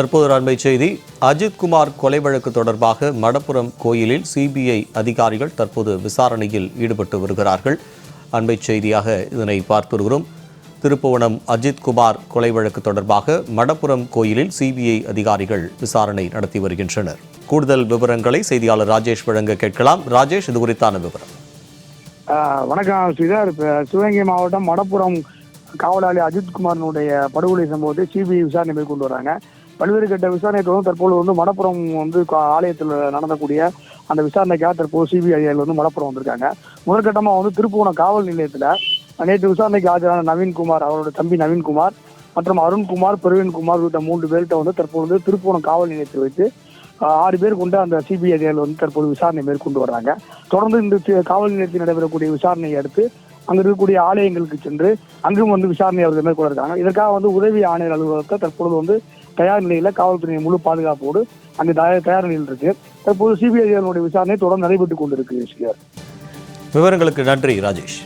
தற்போது அண்மை செய்தி. அஜித்குமார் கொலை வழக்கு தொடர்பாக மடப்புரம் கோயிலில் சிபிஐ அதிகாரிகள் தற்போது விசாரணையில் ஈடுபட்டு வருகிறார்கள். அண்மை செய்தியாக இதனை பார்த்து வருகிறோம். திருப்புவனம் அஜித்குமார் கொலை வழக்கு தொடர்பாக மடப்புரம் கோயிலில் சிபிஐ அதிகாரிகள் விசாரணை நடத்தி வருகின்றனர். கூடுதல் விவரங்களை செய்தியாளர் ராஜேஷ் வழங்க கேட்கலாம். ராஜேஷ் இது குறித்தான விவரம். ஆஹ் வணக்கம் ஸ்ரீதர் சிவகங்கை மாவட்டம் மடப்புரம் காவலாளி அஜித்குமாரனுடைய படுகொலை சம்பவத்தை சிபிஐ விசாரணை மேற்கொண்டு வராங்க. பல்வேறு கட்ட விசாரணை தொடர்ந்து தற்போது வந்து மடப்புறம் வந்து ஆலயத்தில் நடந்தக்கூடிய அந்த விசாரணைக்காக தற்போது சிபிஐ வந்து மடப்புறம் வந்திருக்காங்க. முதற்கட்டமாக வந்து திருப்புவனம் காவல் நிலையத்தில் நேற்று விசாரணைக்கு ஆஜரான நவீன்குமார் அவரோட தம்பி நவீன்குமார் மற்றும் அருண்குமார் பிரவீன்குமார் உள்ளிட்ட மூன்று பேர்கிட்ட வந்து தற்போது திருப்புவனம் காவல் நிலையத்தில் வைத்து ஆறு பேர் கொண்டு அந்த சிபிஐ அதிகாரிகள் வந்து தற்போது விசாரணை மேற்கொண்டு வர்றாங்க. தொடர்ந்து இந்த காவல் நிலையத்தில் நடைபெறக்கூடிய விசாரணையை அடுத்து அங்க இருக்கக்கூடிய ஆலயங்களுக்கு சென்று அங்கும் வந்து விசாரணை அவர்கள் மேற்கொள்ள இருக்காங்க இதற்காக வந்து உதவி ஆணையர் அலுவலகத்தை தற்பொழுது வந்து தயார் நிலையில காவல்துறையின் முழு பாதுகாப்போடு அங்கு தயார் தயார் நிலையில் இருக்கு. தற்போது சிபிஐ அதிகாரிகளுடைய விசாரணை தொடர்ந்து நடைபெற்றுக் கொண்டிருக்கு விவரங்களுக்கு நன்றி ராஜேஷ்.